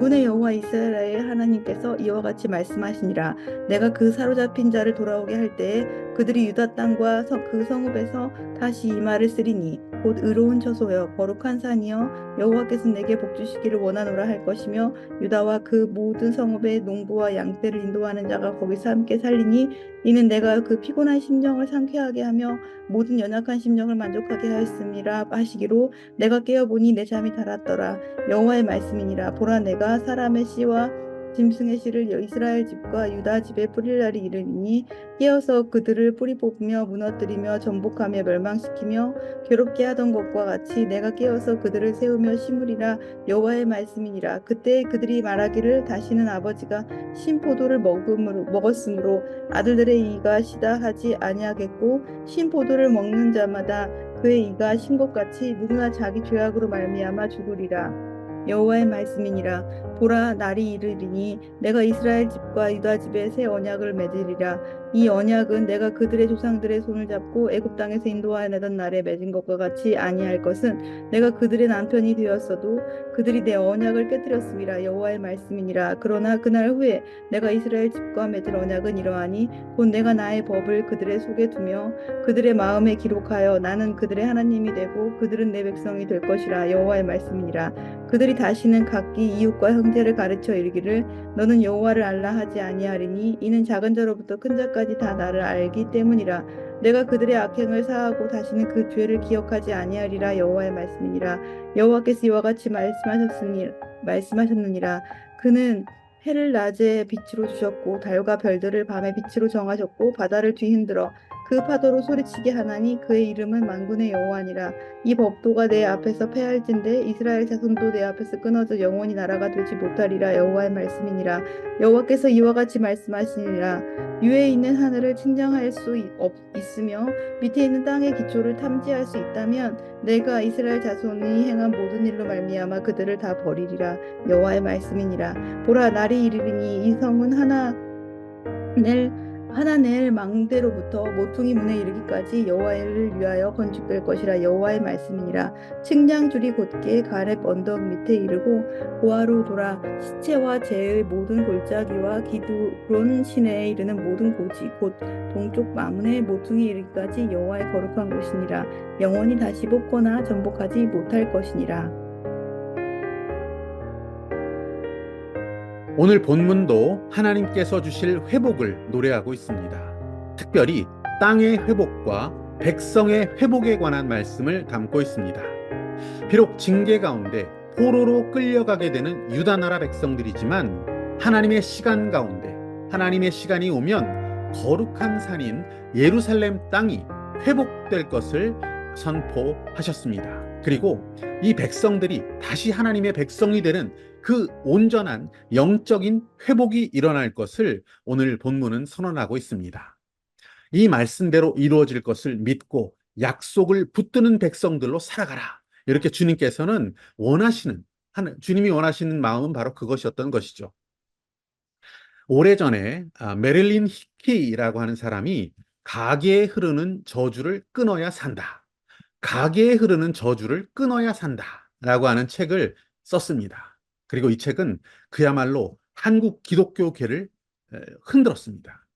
만군의 여호와 이스라엘 하나님께서 이와 같이 말씀하시니라. 내가 그 사로잡힌 자를 돌아오게 할 때에 그들이 유다 땅과 서- 그 성읍에서 다시 이 말을 쓰리니 곧 의로운 처소여 거룩한 산이여 여호와께서 내게 복 주시기를 원하노라 할 것이며 유다와 그 모든 성읍의 농부와 양떼를 인도하는 자가 거기서 함께 살리니 이는 내가 그 피곤한 심령을 상쾌하게 하며 모든 연약한 심령을 만족하게 하였음이라 하시기로 내가 깨어 보니 내 잠이 달았더라. 여호와의 말씀이니라. 보라 내가 사람의 씨와 짐승의 씨를 이스라엘 집과 유다 집에 뿌릴 날이 이르니 깨어서 그들을 뿌리 뽑으며 무너뜨리며 전복하며 멸망시키며 괴롭게 하던 것과 같이 내가 깨어서 그들을 세우며 심으리라 여호와의 말씀이니라. 그때 그들이 말하기를 다시는 아버지가 신포도를 먹음으로 먹었으므로 아들들의 이가 시다 하지 아니하겠고 신포도를 먹는 자마다 그의 이가 신 것 같이 누구나 자기 죄악으로 말미암아 죽으리라. 여호와의 말씀이니라 보라 날이 이르리니 내가 이스라엘 집과 유다 집에 새 언약을 맺으리라 이 언약은 내가 그들의 조상들의 손을 잡고 애굽 땅에서 인도하내던 날에 맺은 것과 같이 아니할 것은 내가 그들의 남편이 되었어도 그들이 내 언약을 깨뜨렸음이라 여호와의 말씀이니라. 그러나 그날 후에 내가 이스라엘 집과 맺을 언약은 이러하니 곧 내가 나의 법을 그들의 속에 두며 그들의 마음에 기록하여 나는 그들의 하나님이 되고 그들은 내 백성이 될 것이라 여호와의 말씀이니라. 그들이 다시는 각기 이웃과 형제를 가르쳐 이르기를 너는 여호와를 알라 하지 아니하리니 이는 작은 자로부터 큰 자까지 다 나를 알기 때문이라 내가 그들의 악행을 사하고 다시는 그 죄를 기억하지 아니하리라 여호와의 말씀이니라. 여호와께서 이와 같이 말씀하셨으니 말씀하셨느니라. 그는 해를 낮에 빛으로 주셨고 달과 별들을 밤에 빛으로 정하셨고 바다를 뒤흔들어 그 파도로 소리치게 하나니 그의 이름은 만군의 여호와니라. 이 법도가 내 앞에서 패할진대 이스라엘 자손도 내 앞에서 끊어져 영원히 나라가 되지 못하리라 여호와의 말씀이니라. 여호와께서 이와 같이 말씀하시니라. 위에 있는 하늘을 측량할 수 있- 없- 있으며 밑에 있는 땅의 기초를 탐지할 수 있다면 내가 이스라엘 자손이 행한 모든 일로 말미암아 그들을 다 버리리라. 여호와의 말씀이니라. 보라 날이 이르리니 이 성은 하나 낼 하나 낼 망대로부터 모퉁이 문에 이르기까지 여호와를 위하여 건축될 것이라 여호와의 말씀이니라. 측량줄이 곧게 가렙 언덕 밑에 이르고 고아로 돌아 시체와 재의 모든 골짜기와 기드론 시내에 이르는 모든 고지 곧 동쪽 마문의 모퉁이 이르기까지 여호와의 거룩한 곳이니라. 영원히 다시 뽑거나 전복하지 못할 것이니라 오늘 본문도 하나님께서 주실 회복을 노래하고 있습니다. 특별히 땅의 회복과 백성의 회복에 관한 말씀을 담고 있습니다. 비록 징계 가운데 포로로 끌려가게 되는 유다 나라 백성들이지만 하나님의 시간 가운데 하나님의 시간이 오면 거룩한 산인 예루살렘 땅이 회복될 것을 선포하셨습니다. 그리고 이 백성들이 다시 하나님의 백성이 되는 그 온전한 영적인 회복이 일어날 것을 오늘 본문은 선언하고 있습니다. 이 말씀대로 이루어질 것을 믿고 약속을 붙드는 백성들로 살아가라. 이렇게 주님께서는 원하시는, 주님이 원하시는 마음은 바로 그것이었던 것이죠. 오래전에 아, 메릴린 히키라고 하는 사람이 가게에 흐르는 저주를 끊어야 산다. 가게에 흐르는 저주를 끊어야 산다. 라고 하는 책을 썼습니다. 그리고 이 책은 그야말로 한국 기독교계를 에, 흔들었습니다.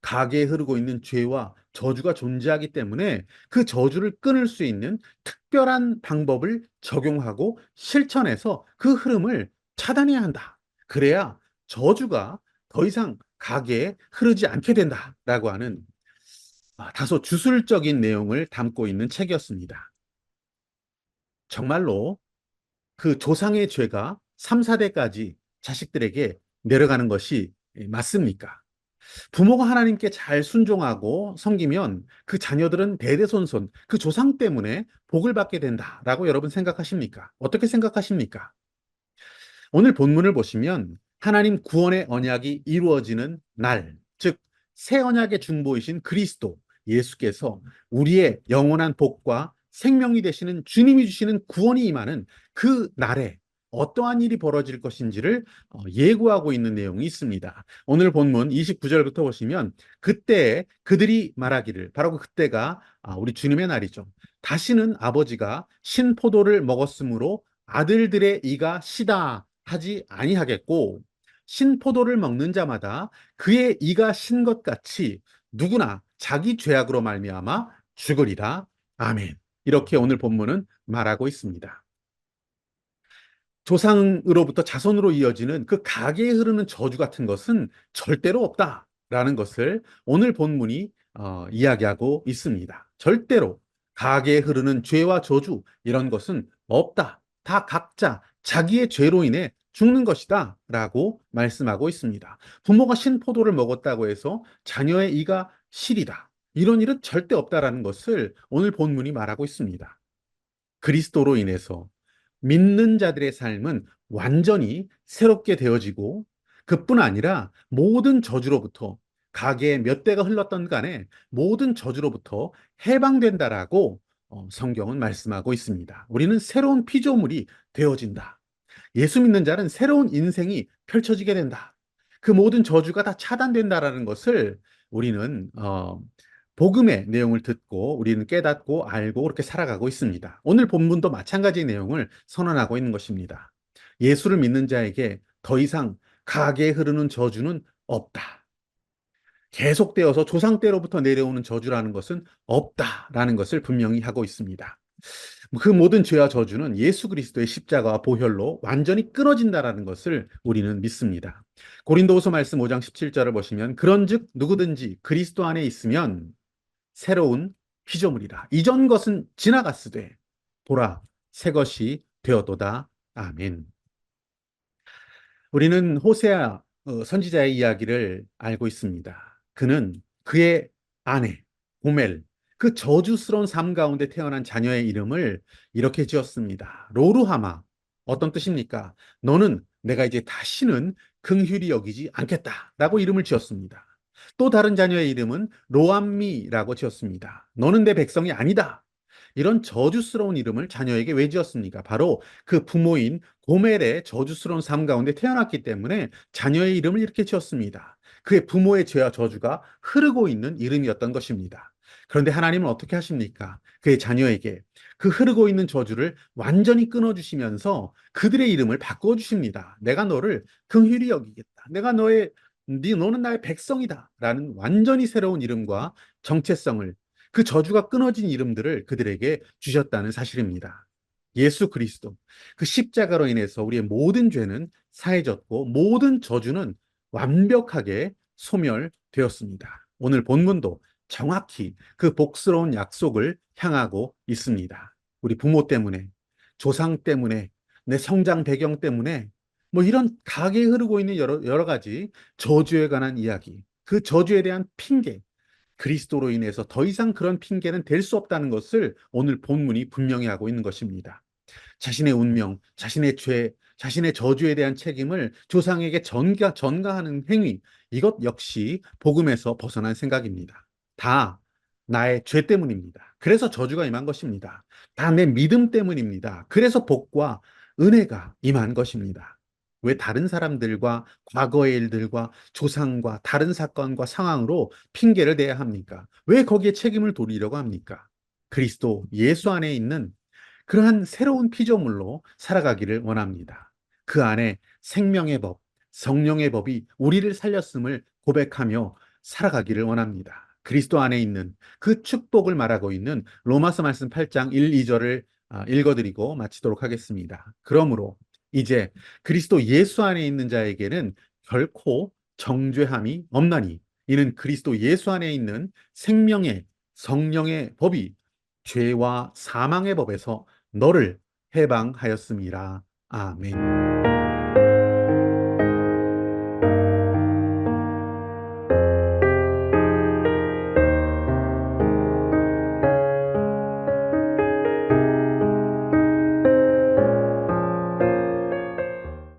가게에 흐르고 있는 죄와 저주가 존재하기 때문에 그 저주를 끊을 수 있는 특별한 방법을 적용하고 실천해서 그 흐름을 차단해야 한다. 그래야 저주가 더 이상 가게에 흐르지 않게 된다라고 하는 아, 다소 주술적인 내용을 담고 있는 책이었습니다. 정말로 그 조상의 죄가 3, 4대까지 자식들에게 내려가는 것이 맞습니까? 부모가 하나님께 잘 순종하고 섬기면 그 자녀들은 대대손손 그 조상 때문에 복을 받게 된다라고 여러분 생각하십니까? 어떻게 생각하십니까? 오늘 본문을 보시면 하나님 구원의 언약이 이루어지는 날, 즉 새 언약의 중보이신 그리스도 예수께서 우리의 영원한 복과 생명이 되시는 주님이 주시는 구원이 임하는 그 날에 어떠한 일이 벌어질 것인지를 어, 예고하고 있는 내용이 있습니다. 오늘 본문 29절부터 보시면 그때 그들이 말하기를 바로 그 그때가 아, 우리 주님의 날이죠. 다시는 아버지가 신포도를 먹었으므로 아들들의 이가 시다 하지 아니하겠고 신포도를 먹는 자마다 그의 이가 신 것 같이 누구나 자기 죄악으로 말미암아 죽으리라. 아멘. 이렇게 오늘 본문은 말하고 있습니다. 조상으로부터 자손으로 이어지는 그 가계에 흐르는 저주 같은 것은 절대로 없다라는 것을 오늘 본문이 어, 이야기하고 있습니다. 절대로 가계에 흐르는 죄와 저주 이런 것은 없다. 다 각자 자기의 죄로 인해 죽는 것이다 라고 말씀하고 있습니다. 부모가 신포도를 먹었다고 해서 자녀의 이가 실이다. 이런 일은 절대 없다라는 것을 오늘 본문이 말하고 있습니다. 그리스도로 인해서 믿는 자들의 삶은 완전히 새롭게 되어지고 그뿐 아니라 모든 저주로부터 가게에 몇 대가 흘렀던 간에 모든 저주로부터 해방된다라고 어, 성경은 말씀하고 있습니다. 우리는 새로운 피조물이 되어진다. 예수 믿는 자는 새로운 인생이 펼쳐지게 된다. 그 모든 저주가 다 차단된다라는 것을 우리는 어, 복음의 내용을 듣고 우리는 깨닫고 알고 그렇게 살아가고 있습니다. 오늘 본문도 마찬가지의 내용을 선언하고 있는 것입니다. 예수를 믿는 자에게 더 이상 가게에 흐르는 저주는 없다. 계속되어서 조상 때로부터 내려오는 저주라는 것은 없다라는 것을 분명히 하고 있습니다. 그 모든 죄와 저주는 예수 그리스도의 십자가와 보혈로 완전히 끊어진다라는 것을 우리는 믿습니다. 고린도후서 말씀 5장 17절을 보시면 그런즉 누구든지 그리스도 안에 있으면 새로운 피조물이라 이전 것은 지나갔으되 보라 새 것이 되었도다. 아멘. 우리는 호세아 어, 선지자의 이야기를 알고 있습니다. 그는 그의 아내 고멜 그 저주스러운 삶 가운데 태어난 자녀의 이름을 이렇게 지었습니다. 로루하마. 어떤 뜻입니까? 너는 내가 이제 다시는 긍휼히 여기지 않겠다 라고 이름을 지었습니다. 또 다른 자녀의 이름은 로암미라고 지었습니다. 너는 내 백성이 아니다. 이런 저주스러운 이름을 자녀에게 왜 지었습니까? 바로 그 부모인 고멜의 저주스러운 삶 가운데 태어났기 때문에 자녀의 이름을 이렇게 지었습니다. 그의 부모의 죄와 저주가 흐르고 있는 이름이었던 것입니다. 그런데 하나님은 어떻게 하십니까? 그의 자녀에게 그 흐르고 있는 저주를 완전히 끊어주시면서 그들의 이름을 바꿔주십니다. 내가 너를 긍휼히 여기겠다. 내가 너의 네 너는 나의 백성이다. 라는 완전히 새로운 이름과 정체성을 그 저주가 끊어진 이름들을 그들에게 주셨다는 사실입니다. 예수 그리스도 그 십자가로 인해서 우리의 모든 죄는 사해졌고 모든 저주는 완벽하게 소멸되었습니다. 오늘 본문도 정확히 그 복스러운 약속을 향하고 있습니다. 우리 부모 때문에, 조상 때문에, 내 성장 배경 때문에 뭐 이런 가게에 흐르고 있는 여러, 여러 가지 저주에 관한 이야기, 그 저주에 대한 핑계, 그리스도로 인해서 더 이상 그런 핑계는 될 수 없다는 것을 오늘 본문이 분명히 하고 있는 것입니다. 자신의 운명, 자신의 죄, 자신의 저주에 대한 책임을 조상에게 전가, 전가하는 행위, 이것 역시 복음에서 벗어난 생각입니다. 다 나의 죄 때문입니다. 그래서 저주가 임한 것입니다. 다 내 믿음 때문입니다. 그래서 복과 은혜가 임한 것입니다. 왜 다른 사람들과 과거의 일들과 조상과 다른 사건과 상황으로 핑계를 대야 합니까? 왜 거기에 책임을 돌리려고 합니까? 그리스도 예수 안에 있는 그러한 새로운 피조물로 살아가기를 원합니다. 그 안에 생명의 법, 성령의 법이 우리를 살렸음을 고백하며 살아가기를 원합니다. 그리스도 안에 있는 그 축복을 말하고 있는 로마서 말씀 8장 1, 2절을 아, 읽어드리고 마치도록 하겠습니다. 그러므로 이제 그리스도 예수 안에 있는 자에게는 결코 정죄함이 없나니 이는 그리스도 예수 안에 있는 생명의 성령의 법이 죄와 사망의 법에서 너를 해방하였습니다. 아멘.